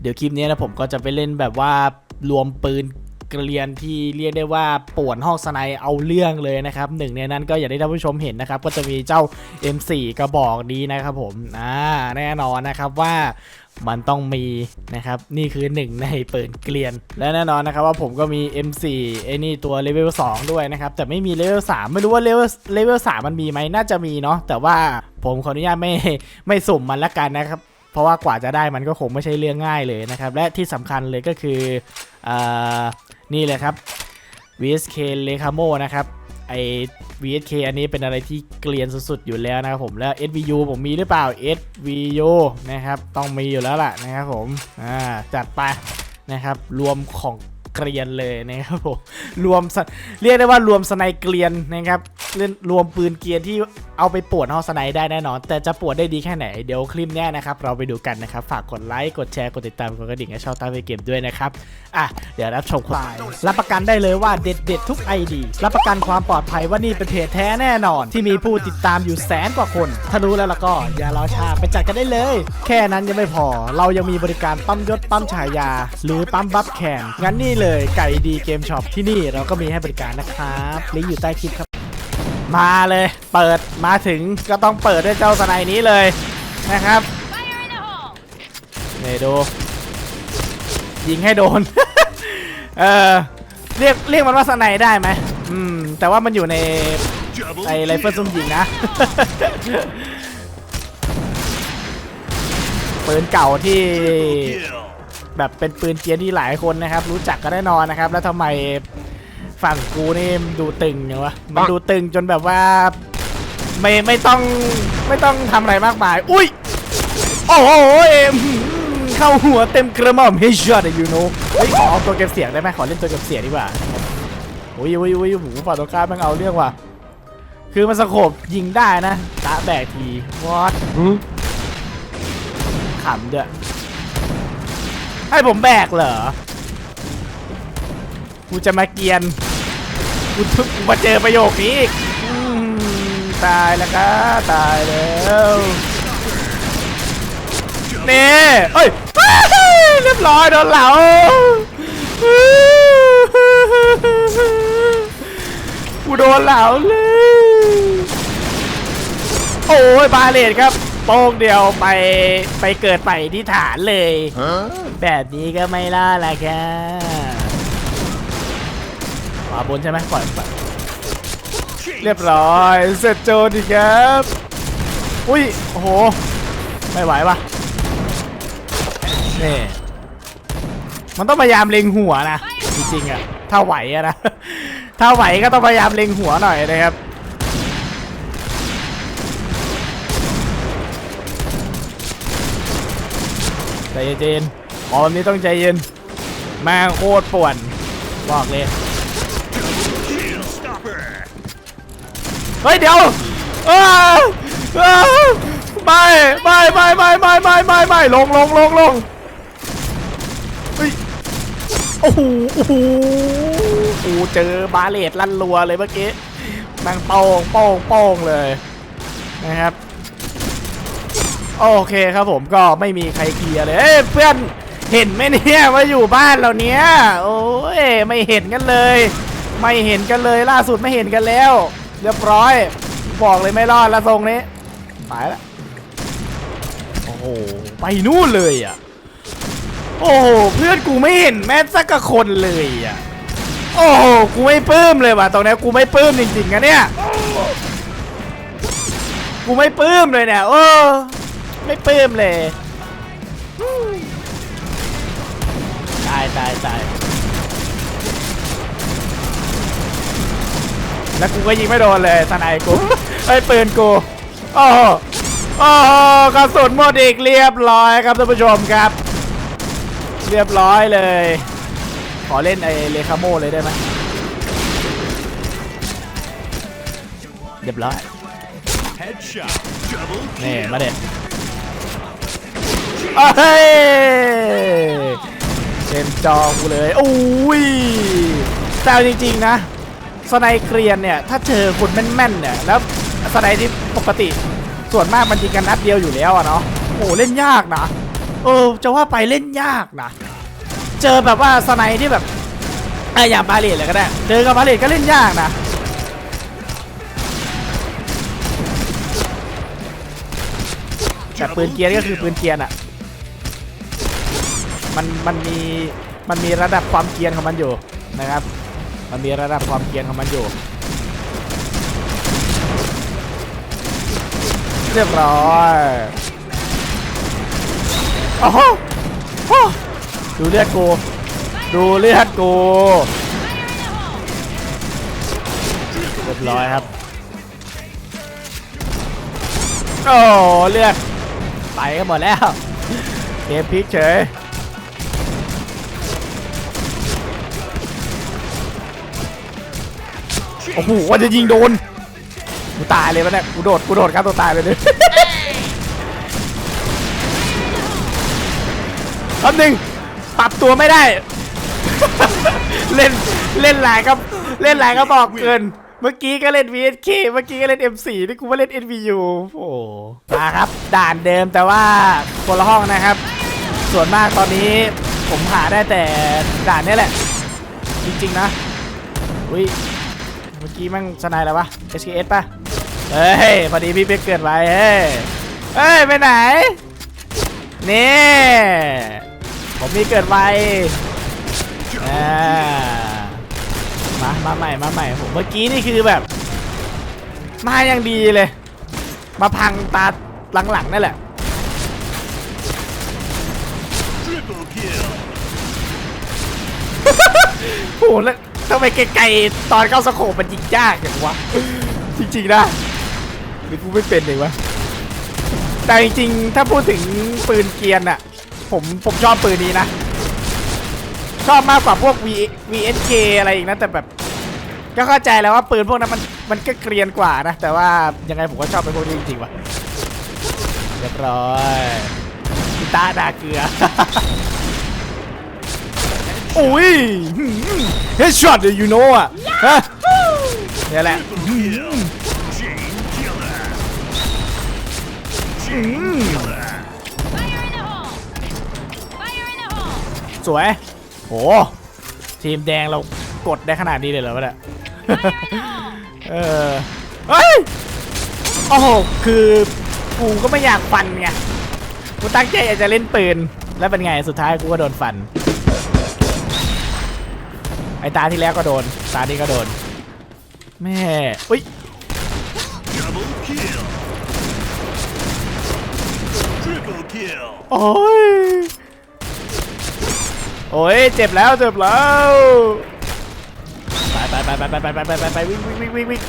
เดี๋ยวคลิปนี้นะผมก็จะไปเล่นแบบว่ารวมปืนเกลียนที่เรียกได้ว่าป่วนห้องสไนเอาเรื่องเลยนะครับหนึ่งในนั้นก็อย่างที่ท่านผู้ชมเห็นนะครับ ก็จะมีเจ้า M4 กระบอกนี้นะครับผมอ่าแน่นอนนะครับว่ามันต้องมีนะครับนี่คือหนึ่งในปืนเกลียน และแน่นอนนะครับว่าผมก็มี M4 ไอ้นี่ตัวเลเวล2ด้วยนะครับ แต่ไม่มีเลเวล3ไม่รู้ว่าเลเวลเลเวล3มันมีไหมน่าจะมีเนาะแต่ว่าผมขออนุญาตไม่ไม่สุ่มมันละกันนะครับ ราะว่ากว่าจะได้มันก็คงไม่ใช่เรื่องง่ายเลยนะครับ และที่สำคัญเลยก็คืออนี่เลยครับ VSK l e c a m o นะครับไอ VSK อันนี้เป็นอะไรที่เกลียนสุดๆอยู่แล้วนะครับผมแล้ว SVU ผมมีหรือเปล่า SVU นะครับต้องมีอยู่แล้วล่ะนะครับผมอ่าจัดไปนะครับรวมของ เกลียนเลยนะครับผมรวมสเรียกได้ว่ารวมสไนเกลียนนะครับเล่นรวมปืนเกลียนที่เอาไปปวดห้องสไนได้แน่นอน แต่จะปวดได้ดีแค่ไหนเดี๋ยวคลิปเนี้ยนะครับเราไปดูกันนะครับ ฝากกดไลค์กดแชร์กดติดตามกดกระดิ่งให้ช่องตามไปเกมด้วยนะครับอะเดี๋ยวรับชมควายรับประกันได้เลยว่าเด็ดเด็ดๆทุก ID รับประกันความปลอดภัยว่านี่เป็นเพจแท้แน่นอน ที่มีผู้ติดตามอยู่แสนกว่าคน ถ้ารู้แล้วล่ะก็อย่ารอช้าไปจัดกันได้เลย แค่นั้นยังไม่พอ เรายังมีบริการปั๊มยศปั๊มฉายา หรือปั๊มบัฟแคนงั้นนี่เลยไก่ดีเกมช็อปที่นี่เราก็มีให้บริการนะครับลิงก์อยู่ใต้คลิปครับ มาเลย เปิดมาถึงก็ต้องเปิดด้วยเจ้าสไนนี้เลยนะครับนี่ดูยิงให้โดน เออเรียกเรียกมันว่าสไนได้ไหมอืม แต่ว่ามันอยู่ในไอไรเฟิลซุ่มยิงนะปืนเก่าที่ แบบเป็นปืนเกียร์ที่หลายคนนะครับ รู้จักกันแน่นอนนะครับ แล้วทำไมฝั่งกูนี่มันดูตึงอย่างวะมันดูตึงจนแบบว่า ไม่ไม่ต้องไม่ต้องทำอะไรมากมาย อุ้ยโอ้โหเอ็มเข้าหัวเต็มกระหม่อมเฮชช็อตยูโนเฮ้ยขอเอาตัวเก็บเสียงได้ไหมขอเล่นตัวเก็บเสียงดีกว่าอุ้ยอุ้ยอุ้ยหูฝ่าตัวกล้าแม่งเอาเรื่องว่ะคือมันสโคบยิงได้นะตาแบกทีวอดขำด้วย ให้ผมแบกเหรอ กูจะมาเกียน กูทุกกูมาเจอประโยคนี้อีกอืมตายแล้วก็ตายแล้วเน่เอ้ย เรียบร้อยโดนเหลากูโดนเหลาเลย โอ้ยบาเลตครับ โป้งเดียวไปไปเกิดใหม่ที่ฐานเลย แบบนี้ก็ไม่ล่าละครับขวาบนใช่ไหมปล่อยปล่อยเรียบร้อย เสร็จโจดีครับ อุ้ย โอ้โห ไม่ไหวปะนี่ มันต้องพยายามเล็งหัวนะ จริงๆอะถ้าไหวอะนะ ถ้าไหวก็ต้องพยายามเล็งหัวหน่อยนะครับ ใจเย็นๆอ๋อแบบนี้ต้องใจเย็นแม่งโคตรป่วนบอกเลย เฮ้ยเดี๋ยวเอ้ยเอ้ยไม่ไม่ไม่ไม่ไม่ไม่ไม่ไม่ลงลงลงลงเฮ้ยโอ้โหโอ้โหโอ้โหเจอบาเลตลั่นรัวเลยเมื่อกี้แม่งโป้งโป้งโป้งเลยนะครับ โอเคครับผมก็ไม่มีใครเคลียร์เลยเอ้ยเพื่อนเห็นไหมเนี่ยว่าอยู่บ้านเราเนี้ยโอ้ยไม่เห็นกันเลย ไม่เห็นกันเลยล่าสุดไม่เห็นกันแล้ว เรียบร้อย บอกเลยไม่รอดละทรงนี้ไปละโอ้โหไปนู่นเลยอะโอ้โหเพื่อนกูไม่เห็นแม้สักคนเลยอะโอ้โหกูไม่ปลื้มเลยว่ะตรงนี้กูไม่ปลื้มจริงๆนะเนี่ยกูไม่ปลื้มเลยเนี่ยโอ้ ไม่ปลื้มเลยอืมตายตายตายแล้วกูก็ยิงไม่โดนเลยทนายกูไอ้ยปืนกูโอ้โหโอ้โหกระสุนหมดอีกเรียบร้อยครับท่านผู้ชมครับ เรียบร้อยเลย ขอเล่นไอเลคาโมเลยได้ไหมเรียบร้อย Headshot. Double นี่ kill. มาเด็ด เฮ้ยเต็มจอกูเลยอุ้ยแต่จริงๆนะ สไนเกรียนเนี่ย ถ้าเจอคนแม่นๆเนี่ย แล้วสไนที่ปกติ ส่วนมากมันยิงกันนัดเดียวอยู่แล้วอะเนาะโอ้เล่นยากนะ เออ จะว่าไปเล่นยากนะ เจอแบบว่าสไนที่แบบไอะอย่างบาเลตเลยก็ได้ เจอกับบาเลตก็เล่นยากนะแต่ปืนเกียร์ก็คือปืนเกียร์อะ มันมันมีมันมีระดับความเกรียนของมันอยู่นะครับ มันมีระดับความเกรียนของมันอยู่ เรียบร้อยโอ้โหดูเลือดกู ดูเลือดกูเรียบร้อยครับ โอ้เลือดไปกันหมดแล้วเกมพลิกเฉย โอ้โหว่าจะยิงโดนกูตายเลยปะเนี่ยกูโดดกูโดดครับตัวตายไปเลยแป๊บหนึงปรับตัวไม่ได้ เล่นเล่นหลายครับ เล่นหลายก็บอกเกิน เมื่อกี้ก็เล่น VSK เมื่อกี้ก็เล่น M4 นี่กูว่าเล่น NVU โอ้โหมาครับ ด่านเดิมแต่ว่าคนละห้องนะครับ ส่วนมากตอนนี้ผมหาได้แต่ด่านนี้แหละ จริงๆนะอุ้ยเมื่อ กี้มั่งสไนอะไรวะ SKS ป่ะ เฮ้ย พอดีพี่เป๊กเกิดไว้ เฮ้ย เฮ้ย ไปไหน นี่ ผมมีเกิดไวอ่ามา มาใหม่ มาใหม่ ผมเมื่อกี้นี่คือแบบ มาอย่างดีเลย มาพังตาหลังๆนั่นแหละโอ้โหแล้ว ทำไมไกลๆตอนเข้าสโคปมันยิงยากอย่างวะ จริงๆนะหรือกูไม่เป็นเลยวะ แต่จริงๆ ถ้าพูดถึงปืนเกรียนอะผมผมชอบปืนนี้นะ ชอบมากกว่าพวก V VSK อะไรอีกนะ แต่แบบ ก็เข้าใจแล้วว่าปืนพวกนั้นมันมันก็เกรียนกว่านะ แต่ว่ายังไงผมก็ชอบไปพวกนี้จริงๆว่ะเรียบร้อยพิตาดาเกลือ โอ้ยเฮดช็อตยูโน่อะฮะเนี่ยแหละสวยโหทีมแดงเรากดได้ขนาดนี้เลยเหรอวะเนี่ยเออเฮ้ยโอ้โหคือกูก็ไม่อยากฟันไงกูตั้งใจอยากจะเล่นปืนแล้วเป็นไงสุดท้ายกูก็โดนฟัน ตาที่แล้วก็โดน ตานี้ก็โดน แม่อุ้ย Double kill. Triple kill. โอ้ยโอ้ยเจ็บแล้วเจ็บแล้วไปไปไปไปไปไปไปไปไปไปวิ่งวิ่งวิ่งวิ่งวิ่ง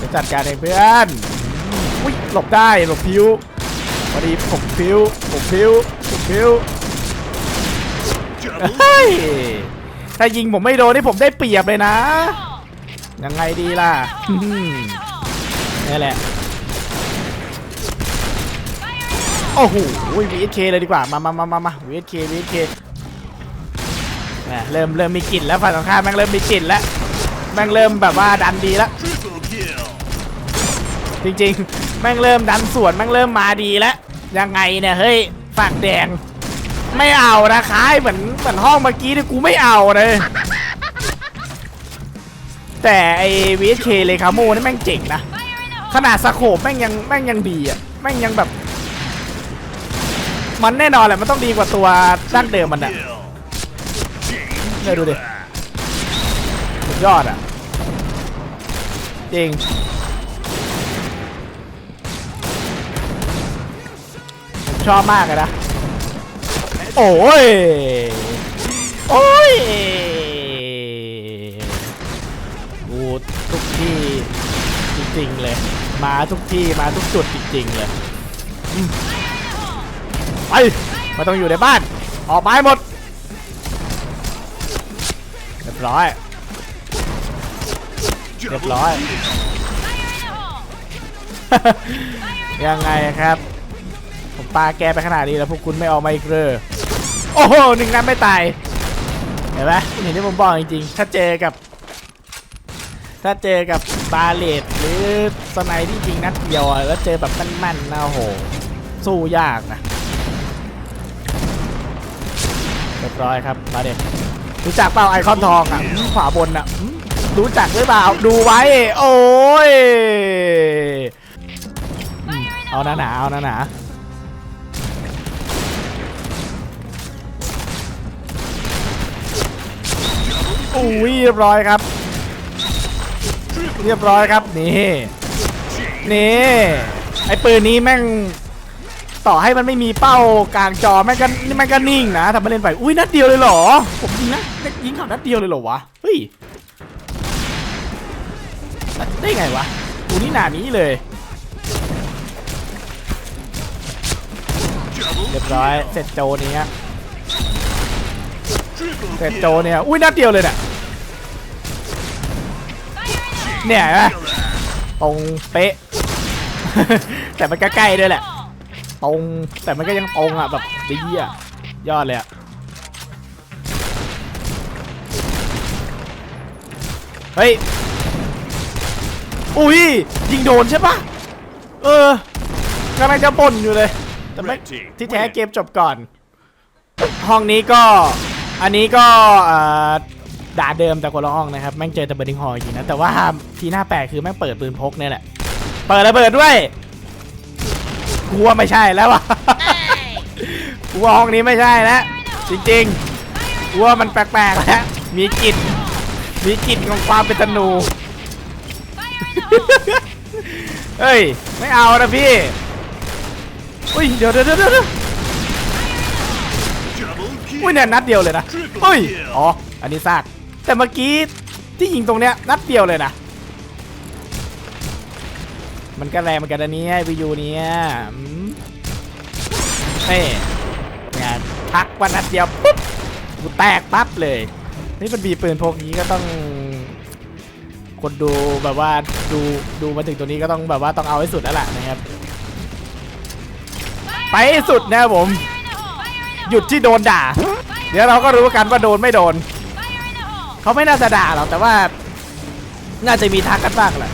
จะจัดการเองเพื่อนอุ้ยหลบได้หลบพิวพอดีผมพิวผมพิวผมพิว Double เฮ้ย ถ้ายิงผมไม่โดนนี่ผมได้เปรียบเลยนะ ยังไงดีล่ะนี่แหละ โอ้โห VSK เลยดีกว่า มามามามามา VSK VSK แหมเริ่มเริ่มมีกลิ่นแล้วฝ่ายตรงข้ามแม่งเริ่มมีกลิ่นแล้ว แม่งเริ่มแบบว่าดันดีแล้ว Triple kill. จริงๆ แม่งเริ่มดันสวน แม่งเริ่มมาดีแล้ว ยังไงเนี่ย เฮ้ยฝั่งแดง ไม่เอานะคล้ายเหมือน เหมือนห้องเมื่อกี้ที่ยกูไม่เอาเลยแต่ไอ้ VSK เลยคาโมนี่แม่งเจ๋งนะ ขนาดสโคปแม่งยังแม่งยังดีอะแม่งยังแบบ มันแน่นอนแหละมันต้องดีกว่าตัวดั้งเดิมมันอะเนี่ยดูดิสุดยอดอะจริงชอบมากเลยนะ โอ้ย โอ้ยกูทุกที่จริงๆเลย มาทุกที่มาทุกจุดจริงๆเลยไปไม่ต้องอยู่ในบ้าน ออกมาให้หมดเรียบร้อยเรียบร้อย ยังไงครับ ผมปาแกไปขนาดนี้แล้วพวกคุณไม่ออกมาอีกเลยโอ้โหหนึ่งนัดไม่ตาย เห็นไหมเห็นที่ผมบอกจริงๆ ถ้าเจอกับ ถ้าเจอกับบาเลตหรือสไนที่ยิงนัดเดียวอะแล้วเจอแบบมันๆนะโอ้โห สู้ยากนะรียบร้อยครับมาเด็กรู้จักเปล่าไอคอนทองอะอืมขวาบนอะอืมรู้จักหรือเปล่าดูไว้ โอ้ยอืมเอาหนาหนาๆเอาหนาหนา อุ้ยเรียบร้อยครับ เรียบร้อยครับนี่นี่ไอปืนนี้แม่งต่อให้มันไม่มีเป้ากลางจอแม่งก็แม่งก็นิ่งนะทำมาเล่นไปอุ้ยนัดเดียวเลยเหรอผมยิงนะยิงเขานัดเดียวเลยเหรอวะเฮ้ยได้ไงวะกูนี่หนานี้เลยเรียบร้อยเสร็จโจนี้ฮะ triple เสร็จโจเนี่ยอุ้ยนัดเดียวเลยเนี่ย เนี่ยเห็นไหม Killer. ตรงเป๊ะ แต่มันก็ใกล้ด้วยแหละ ตรงแต่มันก็ยังตรงอะแบบดีอะยอดเลยอะเฮ้ยอุ้ยยิงโดนใช่ปะเออกำลังจะบ่นอยู่เลย แต่ไม่ Red team ที่แท้ win. เกมจบก่อน ห้องนี้ก็ อันนี้ก็เอ่อ ด่าเดิมแต่คนละห้องนะครับ แม่งเจอแต่เบอร์ดิงฮอลจริงนะ แต่ว่าทีหน้าแปลกคือแม่งเปิดปืนพกเนี่ยแหละ เปิดระเบิดด้วยกูว่าไม่ใช่แล้ววะกูว่าห้องนี้ไม่ใช่แล้วจริงๆกูว่ามันแปลกๆแล้วมีกลิ่นมีกลิ่นของความเป็นธนูเฮ้ย ไม่เอานะพี่อุ้ยเดี๋ยวเดี๋ยวเดี๋ยวเดี๋ยว Double อุ้ยเนี่ยนัดเดียวเลยนะเฮ้ย อ๋อ อันนี้ซาก แต่เมื่อกี้ที่ยิงตรงเนี้ยนัดเดียวเลยนะ มันก็แรงเหมือนกันอันนี้วิวเนี้ยอืมเฮ้ยงานทักวันนัดเดียวปุ๊บกูแตกปั๊บเลย นี่มันมีปืนพกนี้ก็ต้อง คนดูแบบว่าดูดูมาถึงตัวนี้ก็ต้องแบบว่าต้องเอาให้สุดแล้วล่ะนะครับ ไปสุดนะครับผม หยุดที่โดนด่า เดี๋ยวเราก็รู้กันว่าโดนไม่โดน เขาไม่น่าจะด่าหรอกแต่ว่า น่าจะมีทักกันบ้างแหละ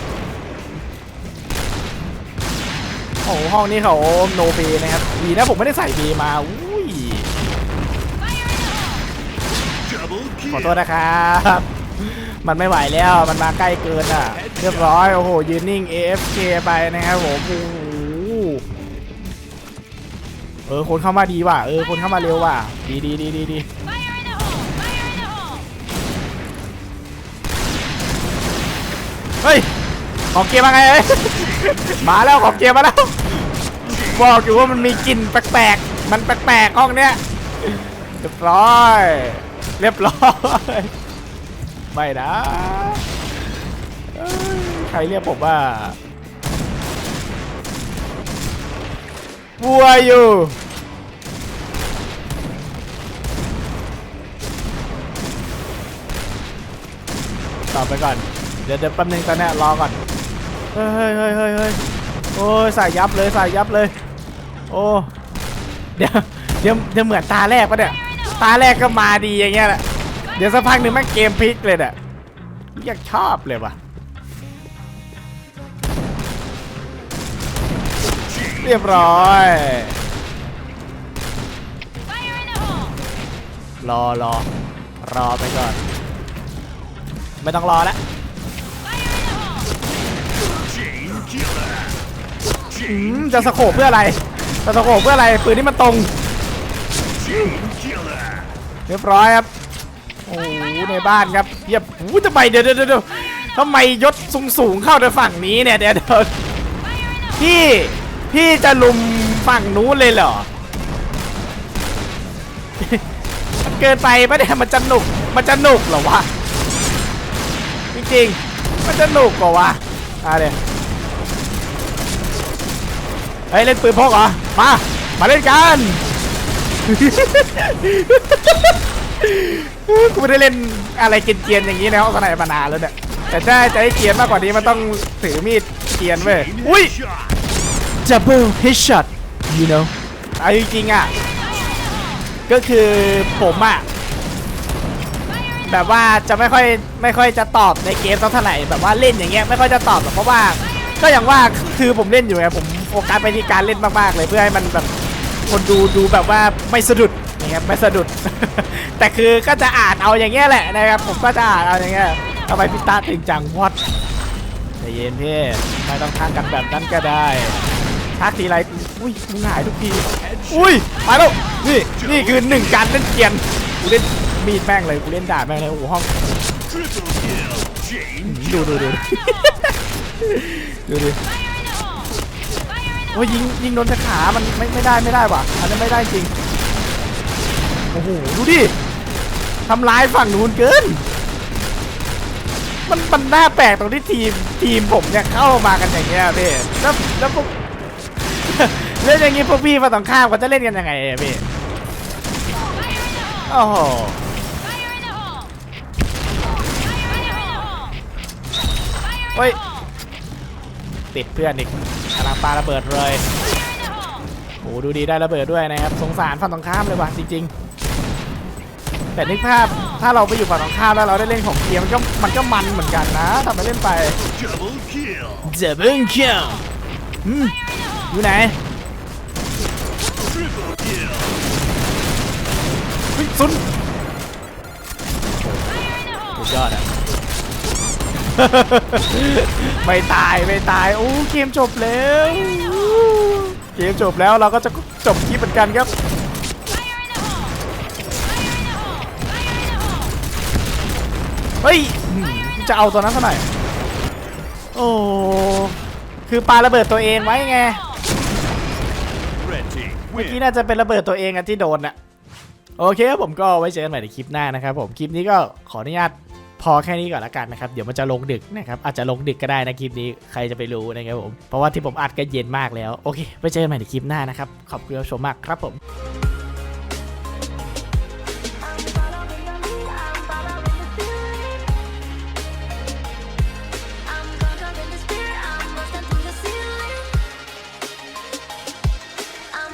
โอ้โหห้องนี้เขาโนเบนะครับดีนะผมไม่ได้ใส่เบมาอุ้ยขอโทษนะครับมันไม่ไหวแล้วมันมาใกล้เกินอะ เรียบร้อย โอ้โห ยืนนิ่ง AFK ไปนะครับผมโอ้โหเออ คนเข้ามาดีว่ะ เออ คนเข้ามาเร็วว่ะ ดีดีดีดีดี เฮ้ย ของเกมมาไงเอ้ย มาแล้วของเกมมาแล้ว บอกอยู่ว่ามันมีกลิ่นแปลกๆ มันแปลกๆห้องเนี้ย เรียบร้อย เรียบร้อย ไม่นะเอ้ยใครเรียกผมว่าวัวอยู่ ต่อไปก่อน เดี๋ยวเดี๋ยวแป๊บนึงตอนเนี้ยรอก่อน เฮ้ยเฮ้ยเฮ้ยเฮ้ยเฮ้ยโอ้ยใส่ยับเลยใส่ยับเลย โอ้เดี๋ยวเดี๋ยวเดี๋ยวเหมือนตาแรกปะเนี่ย ตาแรกก็มาดีอย่างเงี้ยแหละ เดี๋ยวสักพักหนึ่งแม่งเกมพลิกเลยเนี่ยอยากชอบเลยว่ะ เรียบร้อยรอรอรอไปก่อน ไม่ต้องรอแล้ว อืมจะสโคบเพื่ออะไรจะสโคบเพื่ออะไรปืนนี่มันตรงเรียบร้อยครับโอ้โหในบ้านครับเยียบอู้ทำไมเดี๋ยวเดี๋ยวเดี๋ยวทำไมยศสูงสูงเข้าในฝั่งนี้เนี่ยเดี๋ยวเดี๋ยวพี่พี่จะลุมฝั่งนู้นเลยเหรอมันเกินไปปะเนี่ยมันจะหนุกมันจะหนุกเหรอวะจริงๆมันจะหนุกเหรอวะอะเดี๋ยว เฮ้ยเล่นปืนพกเหรอ มา มาเล่นกัน กูไม่ได้เล่นอะไรเกรียนๆอย่างนี้ในห้องสนายมานานแล้วเนี่ย แต่ถ้าจะให้เกรียนมากกว่านี้มันต้องถือมีดเกรียนเว้ย Chain อุ้ย shot. double headshot you know เอาจริงๆอะ ก็คือผมอะ แบบว่าจะไม่ค่อยไม่ค่อยจะตอบในเกมสักเท่าไหร่แบบว่าเล่นอย่างเงี้ยไม่ค่อยจะตอบหรอกเพราะว่า ก็อย่างว่าคือผมเล่นอยู่ไงผมโฟกัสไปที่การเล่นมากๆเลยเพื่อให้มันแบบคนดูดูแบบว่าไม่สะดุดนะครับไม่สะดุด แต่คือก็จะอ่านเอาอย่างเงี้ยแหละนะครับผมก็จะอ่านเอาอย่างเงี้ยทำไมพี่ตาถึงจังวอดใจเย็นพี่ไม่ต้องทางกันแบบนั้นก็ได้ทักทีไรอุ้ยมึงหายทุกทีอุ้ยมาแล้วนี่นี่คือหนึ่งการเล่นเกียนกูเล่นมีดแม่งเลยกูเล่นดาบแม่งเลยโอ้โหห้องดูดูดู ดูดิโอ้ยยิงยิงโดนแต่ขา มันไม่ไม่ได้ไม่ได้ว่ะ อันนั้ไม่ได้จริง โอ้โห ดูดิทำร้ายฝั่งนู้นเกิน มันมันน่าแปลกตรงที่ทีมทีมผมเนี่ยเข้ามากันอย่างเงี้ยพี่ แล้วแล้วพวกเล่นอย่างงี้พวกพี่ฝั่งตรงข้ามเขาจะเล่นกันยังไงอะพี่โอ้โห Fire in the ติดเพื่อนอีกกำลังปาระเบิดเลย Fire in the hole! โอ้โหดูดีได้ระเบิดด้วยนะครับสงสารฝั่งตรงข้ามเลยว่ะจริง ๆ แต่นึกภาพถ้าเราไปอยู่ฝั่งตรงข้ามแล้วเราได้เล่นของเกียร์มันก็มันก็มันเหมือนกันนะทำไปเล่นไป Double kill. เจบิงเคียวอืมอยู่ไหน Triple kill. เฮ้ยซุน Fire in the สุ hole! ดยอดอะ ไม่ตายไม่ตายโอ้เกมจบแล้วเกมจบแล้วเราก็จะจบคลิปเหมือนกันครับเฮ้ยจะเอาตัวนั้นซะหน่อยโอ้คือปาระเบิดตัวเองไว้ไงเมื่อกี้น่าจะเป็นระเบิดตัวเองอะที่โดนอะโอเคครับผมก็ไว้เจอกันใหม่ในคลิปหน้านะครับผมคลิปนี้ก็ขออนุญาต พอแค่นี้ก่อนละกันนะครับ เดี๋ยวมันจะลงดึกนะครับ อาจจะลงดึกก็ได้นะคลิปนี้ ใครจะไปรู้นะครับผม เพราะว่าที่ผมอัดก็เย็นมากแล้ว โอเคไว้เจอกันใหม่ในคลิปหน้านะครับ ขอบคุณที่ชมมากครับผม